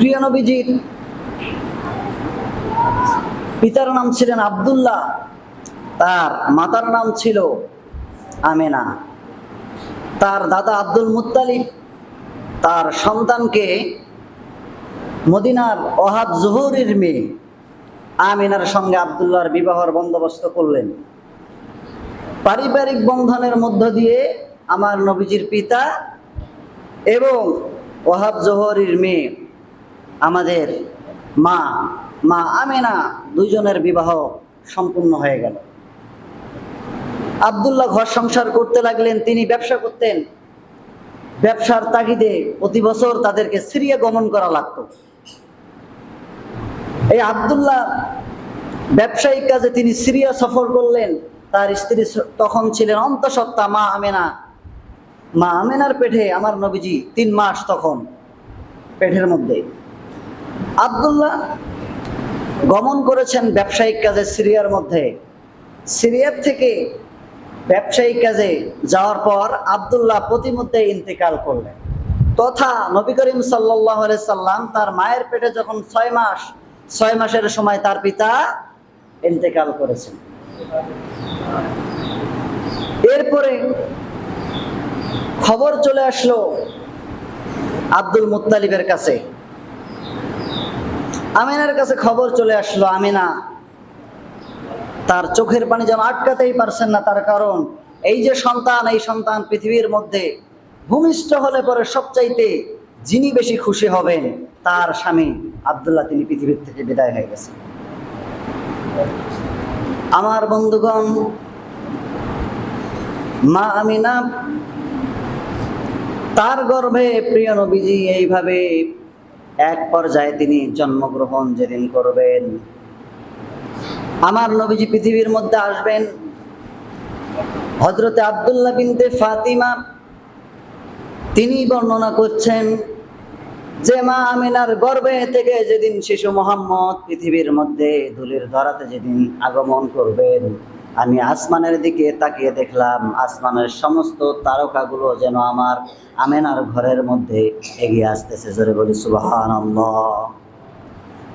প্রিয় নবীজির পিতার নাম ছিলেন আব্দুল্লাহ, তার মাতার নাম ছিল আমেনা। তার দাদা আব্দুল মুত্তালিব, তার সন্তানকে মদিনার ওহাব জহুরের মেয়ে আমিনার সঙ্গে আবদুল্লাহর বিবাহর বন্দোবস্ত করলেন। পারিবারিক বন্ধনের মধ্য দিয়ে আমার নবীজির পিতা এবং ওহাব জহরির মেয়ে আমাদের মা মা আমেনা দুইজনের বিবাহ সম্পূর্ণ হয়ে গেল। আবদুল্লাহ ঘর সংসার করতে লাগলেন, তিনি ব্যবসা করতেন। ব্যবসার তাগিদে প্রতি বছর তাদেরকে সিরিয়া গমন করা লাগতো। এই আবদুল্লাহ ব্যবসায়িক কাজে তিনি সিরিয়া সফর করলেন। তার স্ত্রী তখন ছিলেন অন্তঃসত্ত্বা মা আমেনা। মা আমেনার পেটে, আমার নবীজি, তিন মাস তখন পেটের মধ্যে। আবদুল্লাহ গমন করেছেন ব্যবসায়িক কাজে সিরিয়ার মধ্যে। সিরিয়ার থেকে ব্যবসায়িক কাজে যাওয়ার পর আবদুল্লাহ প্রতিমধ্যে ইন্তেকাল করলেন। তথা নবী করিম সাল্লাম তার মায়ের পেটে যখন ছয় মাস, ছয় মাসের সময় তার পিতা ইন্তেকাল করেছেন। এরপরে খবর চলে আসলো আব্দুল মুত্তালিবের কাছে। আমিনার কাছে খবর চলে আসলো, আমিনা। তার চোখের পানি যেন আটকাতেই পারছেন না, তার কারণ এই যে সন্তান, এই সন্তান পৃথিবীর মধ্যে ভূমিষ্ঠ হলে পরে সবচাইতে যিনি বেশি খুশি হবেন, তার স্বামী আবদুল্লাহ। তিনি পৃথিবীর থেকে বিদায় হয়ে গেছেন। আমার বন্ধুগণ, মা আমিনা, তার গর্ভে প্রিয় নবীজি এইভাবে এক পর্যায়ে তিনি জন্মগ্রহণ যেদিন করবেন। আমার নবীজি পৃথিবীর মধ্যে আসবেন। হজরতে আবদুল্লাহ বিনতে ফাতিমা, তিনি বর্ণনা করছেন যে, মা আমিনার গর্ভে থেকে যেদিন শিশু মোহাম্মদ পৃথিবীর মধ্যে ধুলির ধরাতে যেদিন আগমন করবেন। আমি আসমানের দিকে তাকিয়ে দেখলাম, আসমানের সমস্ত তারকাগুলো যেন আমার আমেনার ঘরের মধ্যে এগিয়ে আসতেছে। জোরে বলি সুবাহান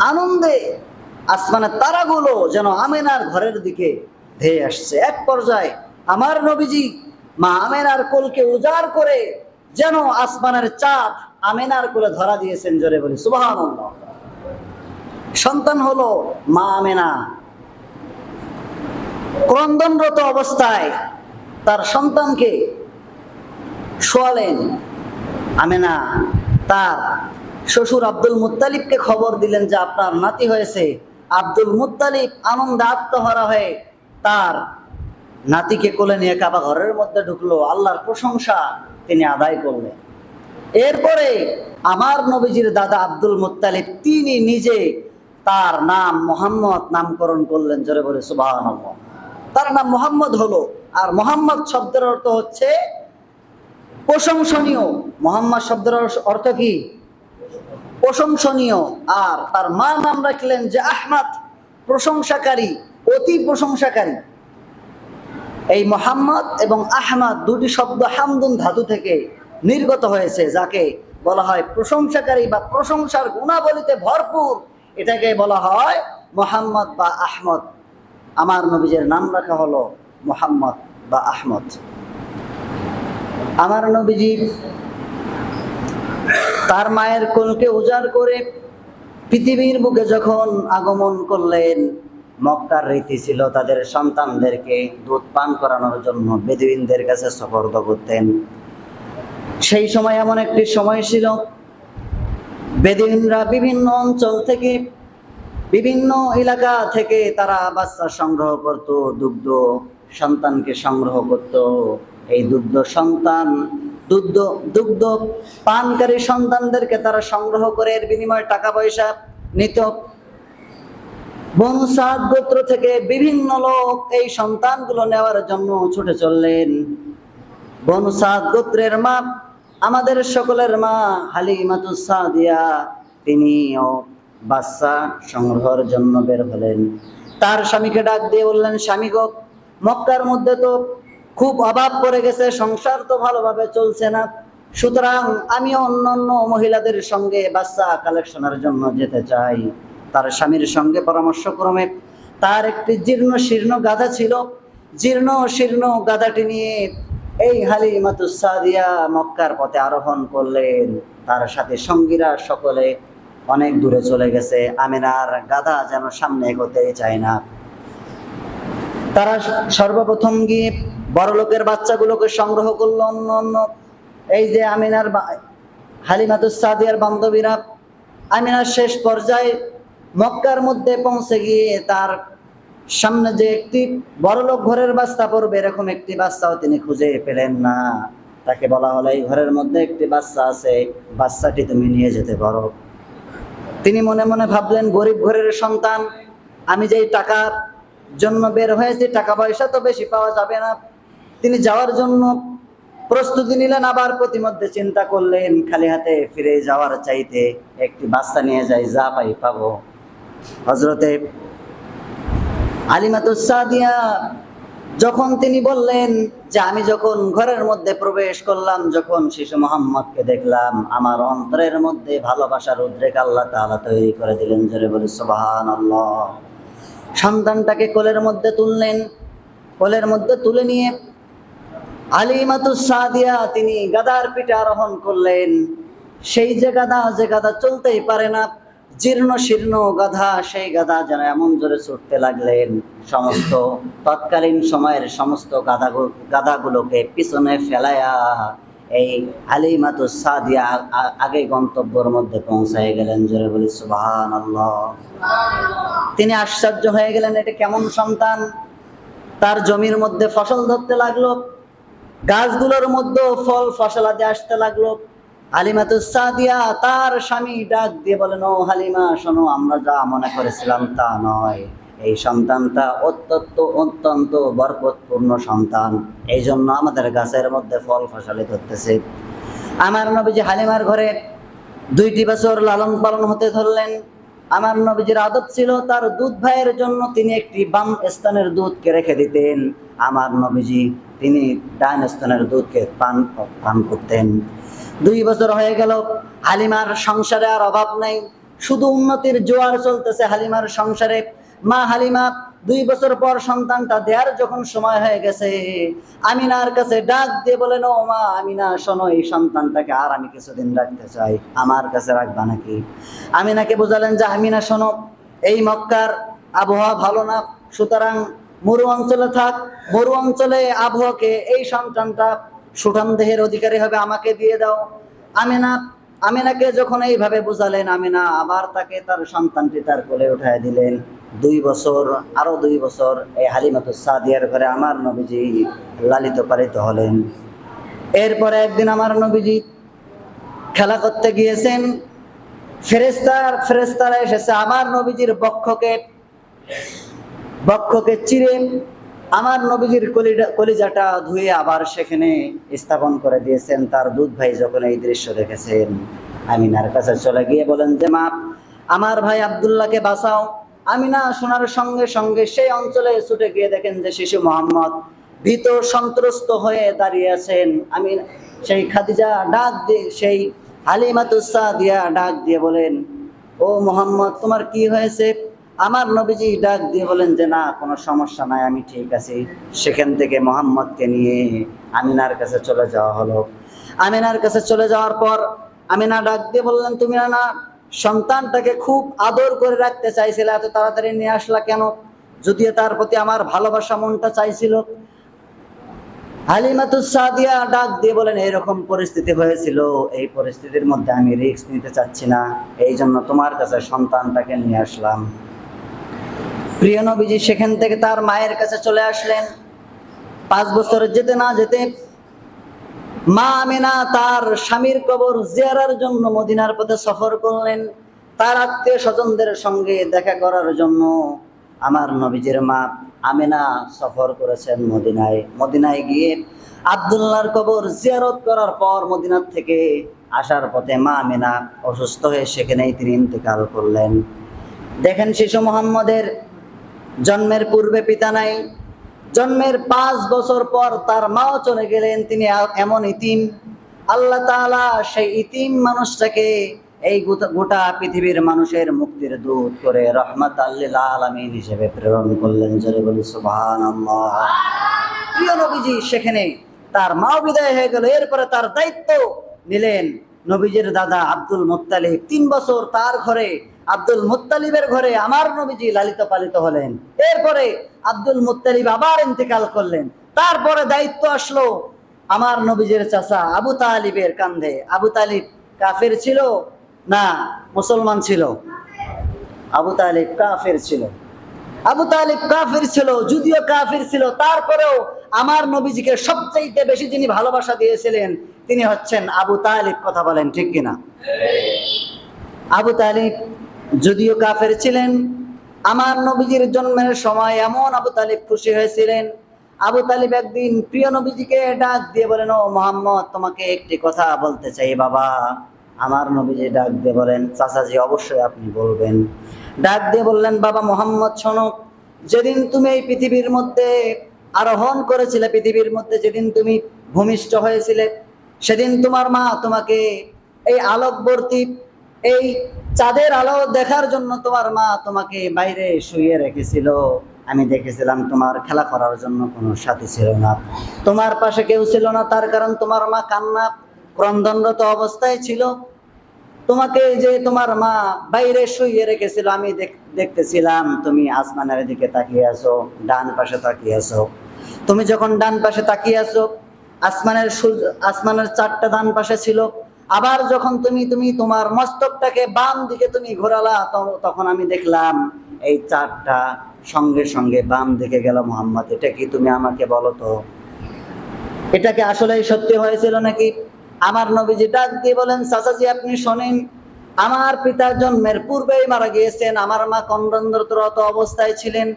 আনন্দে আসমানের তারাগুলো যেন আমেনার ঘরের দিকে ধেয়ে আসছে। এক পর্যায়ে আমার নবীজি মা আমেনার কোলকে উজাড় করে যেন আসমানের চাঁদ আমেনার কোলে ধরা দিয়েছেন। জোরে বলি সুবাহান সন্তান হলো মা আমেনা। ক্রন্দনরত অবস্থায় তার সন্তানকে শোয়ালেন। আমেনা, তার শ্বশুর আব্দুল মুত্তালিবকে খবর দিলেন যে আপনার নাতি হয়েছে। আব্দুল মুত্তালিব আনন্দে আত্মহারা হয়ে তার নাতিকে কোলে নিয়ে কাবা ঘরের মধ্যে ঢুকলো। আল্লাহর প্রশংসা তিনি আদায় করলেন। এরপরে আমার নবীজির দাদা আব্দুল মুত্তালিব, তিনি নিজে তার নাম মোহাম্মদ নামকরণ করলেন। জোরে বলে সুবাহ তার নাম মোহাম্মদ হলো। আর মোহাম্মদ শব্দের অর্থ হচ্ছে প্রশংসনীয়। মোহাম্মদ শব্দের অর্থ কি? প্রশংসনীয়। আর তার মা নাম রাখলেন যে আহমাদ, প্রশংসাকারী, অতি প্রশংসাকারী। এই মোহাম্মদ এবং আহমাদ দুটি শব্দ হামদুন ধাতু থেকে নির্গত হয়েছে, যাকে বলা হয় প্রশংসাকারী বা প্রশংসার গুণাবলীতে ভরপুর। এটাকে বলা হয় মোহাম্মদ বা আহমদ। আমার নবীজের নাম রাখা হলো মোহাম্মদ বা আহমদ। আমার নবীজি তার মায়ের কোলকে উজাড় করে পৃথিবীর বুকে যখন আগমন করলেন, মক্কার রীতি ছিল তাদের সন্তানদেরকে দুধ পান করানোর জন্য বেদুইনদের কাছে সফর্দ করতেন। সেই সময় এমন একটি সময় ছিল বেদিনরা বিভিন্ন অঞ্চল থেকে বিভিন্ন এলাকা থেকে তারা বাচ্চা সংগ্রহ করত, দুগ্ধ সন্তানকে সংগ্রহ করত। এই দুগ্ধ সন্তান, দুগ্ধ দুগ্ধ পানকারী সন্তানদেরকে তারা সংগ্রহ করে এর বিনিময়ে টাকা পয়সা নিত। বনসাদ গোত্র থেকে বিভিন্ন লোক এই সন্তানগুলো নেওয়ার জন্য ছুটে চললেন। বনসাদ গোত্রের মা, আমাদের সকলের মা হালিমাতুস সাদিয়া, তিনিও বাচ্চা সংগ্রহের জন্য বের হলেন। তার স্বামীকে ডাক দিয়ে বললেন, স্বামী গো, মক্কার মধ্যে তো খুব অভাব পড়ে গেছে, সংসার তো ভালোভাবে চলছে না। সুতরাং আমি অন্য অন্য মহিলাদের সঙ্গে বাচ্চা কালেকশনের জন্য যেতে চাই তার স্বামীর সঙ্গে পরামর্শ ক্রমে তার একটি জীর্ণ শীর্ণ গাধা ছিল। জীর্ণ শীর্ণ গাধাটি নিয়ে এই হালি হালিমাতুসাদিয়া মক্কার পথে আরোহণ করলেন। তার সাথে সঙ্গীরা সকলে অনেক দূরে চলে গেছে। আমিনার গাধা যেন সামনে এগোতে চায় না। তারা সর্বপ্রথম গিয়ে বড় লোকের বাচ্চাগুলোকে সংগ্রহ করল। অন্য অন্য এই যে আমিনার হালিমাতুসাদিয়ার বান্ধবীরা, আমিনার শেষ পর্যায়ে মক্কার মধ্যে পৌঁছে গিয়ে তার সামনে যে একটি বড়লোক ঘরের বাচ্চা পড়বে, এরকম একটি বাচ্চাও তিনি খুঁজে পেলেন না। তাকে বলা হলো, এই ঘরের মধ্যে একটি বাচ্চা আছে, বাচ্চাটি তুমি নিয়ে যেতে পারো। তিনি মনে মনে ভাবলেন, গরিব ঘরের সন্তান, আমি যেই টাকার জন্য বের হয়েছি, টাকা পয়সা তো বেশি পাওয়া যাবে না। তিনি যাওয়ার জন্য প্রস্তুতি নিলেন, আবার প্রতিমধ্যে চিন্তা করলেন, খালি হাতে ফিরে যাওয়ার চাইতে একটি বাচ্চা নিয়ে যাই, যা পাই পাবো। হজরতে আলিমাতুসাদিয়া যখন তিনি বললেন যে আমি যখন ঘরের মধ্যে প্রবেশ করলাম, যখন শিশু মোহাম্মদকে দেখলাম, আমার অন্তরের মধ্যে ভালোবাসার উদ্রেক আল্লাহ তাআলা তৈরি করে দিলেন। জোরে বলে সুবাহান আল্লাহ সন্তানটাকে কোলের মধ্যে তুললেন। কোলের মধ্যে তুলে নিয়ে আলিমাতুসাদিয়া তিনি গাদার পিঠে আরোহণ করলেন। সেই যে গাদা যে গাদা চলতেই পারে না জীর্ণ শীর্ণ গাধা, সেই গাধা যেন এমন জোরে ছুটতে লাগলেন, সমস্ত তৎকালীন সময়ের সমস্ত গাধা গাধাগুলোকে পিছনে ফেলায়া এই আলিমাতু সাদিয়া আ- আ- আগে গন্তব্যের মধ্যে পৌঁছায় গেলেন জোরে বলি সুবহান তিনি আশ্চর্য হয়ে গেলেন, এটা কেমন সন্তান? তার জমির মধ্যে ফসল ধরতে লাগল, গাছগুলোর মধ্যে ফল ফসলাদি আসতে লাগল। হালিমাতুসাদিয়া তার স্বামী ডাক দিয়ে বলেন ও হালিমা, শোনো, আমরা যা মনে করেছিলাম তা নয়। এই সন্তানটা অত্যন্ত অত্যন্ত বরকতপূর্ণ সন্তান। এই জন্য আমাদের গাছের মধ্যে ফল ফসলে ধরতেছে আমার নবীজি হালিমার ঘরে দুইটি বছর লালন পালন হতে ধরলেন। আমার নবীজির আদত ছিল, তার দুধ ভাইয়ের জন্য তিনি একটি বাম স্থানের দুধকে রেখে দিতেন। আমার নবীজি, তিনি ডান স্থানের দুধকে পান পান করতেন। দুই বছর হয়ে গেল, হালিমার সংসারে আর অভাব নাই। শুধু উন্নতির জোয়ার চলতেছে হালিমার সংসারে। মা হালিমা, দুই বছর পর সন্তানটা দেয়ার যখন সময় হয়ে গেছে, আমিনার কাছে ডাক দিয়ে বলেন, ও মা, আমিনা, শোনো, এই সন্তানটাকে আর আমি কিছুদিন রাখতে চাই। আমার কাছে রাখবা নাকি? আমিনাকে বোঝালেন যে, আমিনা, শোনো, এই মক্কার আবহাওয়া ভালো না। সুতরাং মরু অঞ্চলে থাক। মরু অঞ্চলে আবহাওয়াকে এই সন্তানটা সুঠাম দেহের অধিকারী হবে, আমাকে দিয়ে দাও। আমিনা, আমিনাকে যখন এইভাবে বুঝালেন, আমিনা আবার তাকে তার সন্তানটি তার কোলে উঠায় দিলেন। দুই বছর, আরও দুই বছর এই হালিমাতু সাদিয়ার ঘরে আমার নবীজি লালিত পালিত হলেন। এরপরে একদিন আমার নবীজি খেলা করতে গিয়েছেন। ফেরেস্তার ফেরেস্তারা এসেছে। আমার নবীজির বক্ষকে বক্ষকে চিরে আমার নবীজির কলিজা কলিজাটা ধুয়ে আবার সেখানে স্থাপন করে দিয়েছেন। তার দুধ ভাই যখন এই দৃশ্য দেখেছেন, আমিনার কাছে চলে গিয়ে বলেন, যে মা, আমার ভাই আব্দুল্লাহকে বাঁচাও। আমিনা শোনার সঙ্গে সঙ্গে সেই অঞ্চলে ছুটে গিয়ে দেখেন যে শিশু মোহাম্মদ ভীত, সন্ত্রস্ত হয়ে দাঁড়িয়ে আছেন। আমি সেই খাদিজা ডাক দিয়ে, সেই হালিমাতুসা দিয়া ডাক দিয়ে বলেন, ও মোহাম্মদ, তোমার কি হয়েছে? আমার নবীজি ডাক দিয়ে বলেন যে, না, কোনো সমস্যা নাই, আমি ঠিক আছি। সেখান থেকে মোহাম্মদকে নিয়ে আমিনার কাছে চলে যাওয়া হলো। আমিনার কাছে চলে যাওয়ার পর আমিনা ডাক দিয়ে বললেন, তুমি না সন্তানটাকে খুব আদর করে রাখতে চাইছিলে, এত তাড়াতাড়ি নিয়ে আসলা কেন? যদিও তার প্রতি আমার ভালোবাসা মনটা চাইছিল। হালিমাতুসাদিয়া ডাক দিয়ে বলেন, এরকম পরিস্থিতি হয়েছিল, এই পরিস্থিতির মধ্যে আমি রিস্ক নিতে চাচ্ছি না, এই জন্য তোমার কাছে সন্তানটাকে নিয়ে আসলাম। প্রিয় নবীজি সেখান থেকে তার মায়ের কাছে চলে আসলেন। পাঁচ বছর যেতে না যেতে মা আমিনা তার স্বামীর কবর জিয়ারার জন্য মদিনার পথে সফর করলেন। তার আত্মীয় স্বজনদের সঙ্গে দেখা করার জন্য আমার নবীজির মা আমিনা সফর করেছেন মদিনায়। মদিনায় গিয়ে আবদুল্লাহর কবর জিয়ারত করার পর মদিনার থেকে আসার পথে মা আমিনা অসুস্থ হয়ে সেখানেই তিনি ইন্তেকাল করলেন। দেখেন শিশু মোহাম্মদের জন্মের পূর্বে পিতা নাই। জন্মের পাঁচ বছর পর তার মাও চলে গেলেন, তিনি এমন ইতিম। আল্লাহ তাআলা সেই ইতিম মানুষটাকে এই গোটা- পৃথিবীর মানুষের মুক্তির দূত করে রহমত আল্লিল আলামিন হিসেবে প্রেরণ করলেন প্রিয় নবীজি, সেখানে তার মাও বিদায় হয়ে গেল, এরপরে তার দায়িত্ব নিলেন নবীজির দাদা আব্দুল মুত্তালিব। তিন বছর তার ঘরে আব্দুল মুত্তালিবের ঘরে আমার নবীজি লালিত পালিত হলেন। এরপরে আব্দুল মুত্তালিব আবার ইন্তেকাল করলেন। তারপরে দায়িত্ব আসলো আমার নবীজের চাচা আবু তালিবের কান্ধে। আবু তালিব কাফের ছিল না, মুসলমান ছিল? আবু তালিব কাফের ছিল। আবু তালিব কাফির ছিল, যদিও কাফির ছিল। তারপরেও আমার নবীজিকে সবচাইতে বেশি যিনি ভালোবাসা দিয়েছিলেন, তিনি হচ্ছেন আবু তালিব। কথা বলেন ঠিক কিনা? আবু তালিব যদিও কাফের ছিলেন, আমার নবীজির জন্মের সময় এমন আবু তালিব খুশি হয়েছিলেন। আবু তালিব একদিন প্রিয় নবীজিকে ডাক দিয়ে বলেন, ও মোহাম্মদ, তোমাকে একটি কথা বলতে চাই বাবা। আমার নবীজি ডাক দিয়ে বলেন চাচাজি অবশ্যই আপনি বলবেন। ডাক দিয়ে বললেন, বাবা মোহাম্মদ, শোনো, যেদিন তুমি এই পৃথিবীর মধ্যে আরোহণ করেছিলে, পৃথিবীর মধ্যে যেদিন তুমি ভূমিষ্ঠ হয়েছিলে, সেদিন তোমার মা তোমাকে এই আলোকবর্তী এই চাঁদের আলো দেখার জন্য তোমার মা তোমাকে বাইরে শুয়ে রেখেছিল। আমি দেখেছিলাম তোমার খেলা করার জন্য কোনো সাথী ছিল না। তোমার পাশে কেউ ছিল না, তার কারণ তোমার মা কান্না, ক্রন্দনরত অবস্থায় ছিল। তোমাকে যে তোমার মা বাইরে শুইয়ে রেখেছিল, আমি দেখ- দেখতেছিলাম, তুমি আসমানের দিকে তাকিয়ে আছো, ডান পাশে তাকিয়ে আছো। তুমি যখন ডান পাশে তাকিয়ে আছো, আসমানের সূর্য, আসমানের চারটা ডান পাশে ছিল আবার যখন তুমি তুমি তোমার মস্তকটাকে বাম দিকে তুমি ঘোরালা তখন আমি দেখলাম এই চারটা সঙ্গে সঙ্গে বাম দিকে গেল। মোহাম্মদ, এটা কি তুমি আমাকে বলো তো? এটা কি আসলেই সত্যি হয়েছিল নাকি? আমার নবীজি ডাক দিয়ে বলেন, চাচাজি আপনি শোনেন, আমার পিতার জন্মের পূর্বেই মারা গিয়েছেন, আমার মা কন্ডন্দরত অবস্থায় ছিলেন।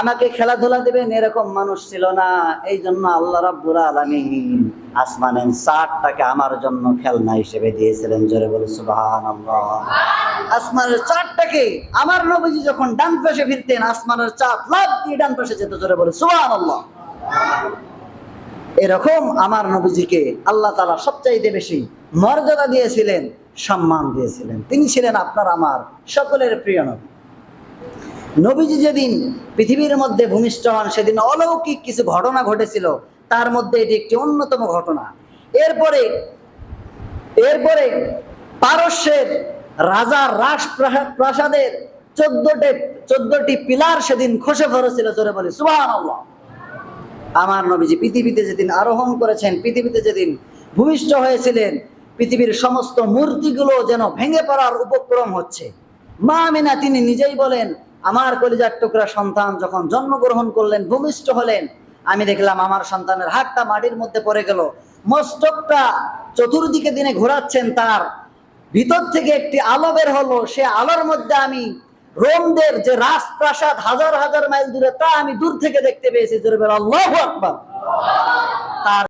আমাকে খেলাধুলা দেবেন এরকম মানুষ ছিল না। এই জন্য আল্লাহ রাব্বুল আলামিন আসমানের চারটাকে আমার জন্য খেলনা হিসেবে দিয়েছিলেন। জোরে বলে সুবহানাল্লাহ। আসমানের চারটাকে আমার নবীজি যখন ডান পাশে ফিরতেন, আসমানের চাপ লাভ দিয়ে ডান পাশে যেত, জোরে বলে সুবহানাল্লাহ। এরকম আমার নবীজিকে আল্লাহ তালা সবচাইতে বেশি মর্যাদা দিয়েছিলেন, সম্মান দিয়েছিলেন। তিনি ছিলেন আপনার, আমার সকলের প্রিয় নবী। নবীজি যেদিন পৃথিবীর মধ্যে ভূমিষ্ঠ হন, সেদিন অলৌকিক কিছু ঘটনা ঘটেছিল। তার মধ্যে এটি একটি অন্যতম ঘটনা। এরপরে এরপরে পারস্যের রাজার রাস প্রাসাদের চোদ্দটি চোদ্দটি পিলার সেদিন খসে পড়েছিল জোরে বলি সুবাহ আমার নবীজি পৃথিবীতে যেদিন আরোহণ করেছেন, পৃথিবীতে যেদিন ভূমিষ্ঠ হয়েছিলেন, পৃথিবীর সমস্ত মূর্তিগুলো যেন ভেঙে পড়ার উপক্রম হচ্ছে। মা আমিনা তিনি নিজেই বলেন আমার কলিজার টুকরা সন্তান যখন জন্মগ্রহণ করলেন, ভূমিষ্ঠ হলেন, আমি দেখলাম আমার সন্তানের হাতটা মাটির মধ্যে পড়ে গেল। মস্তকটা চতুর্দিকে দিনে ঘোরাচ্ছেন তার। ভিতর থেকে একটি আলো বের হলো, সে আলোর মধ্যে আমি রোমদের যে রাজপ্রাসাদ হাজার হাজার মাইল দূরে, তা আমি দূর থেকে দেখতে পেয়েছি। জোরে তার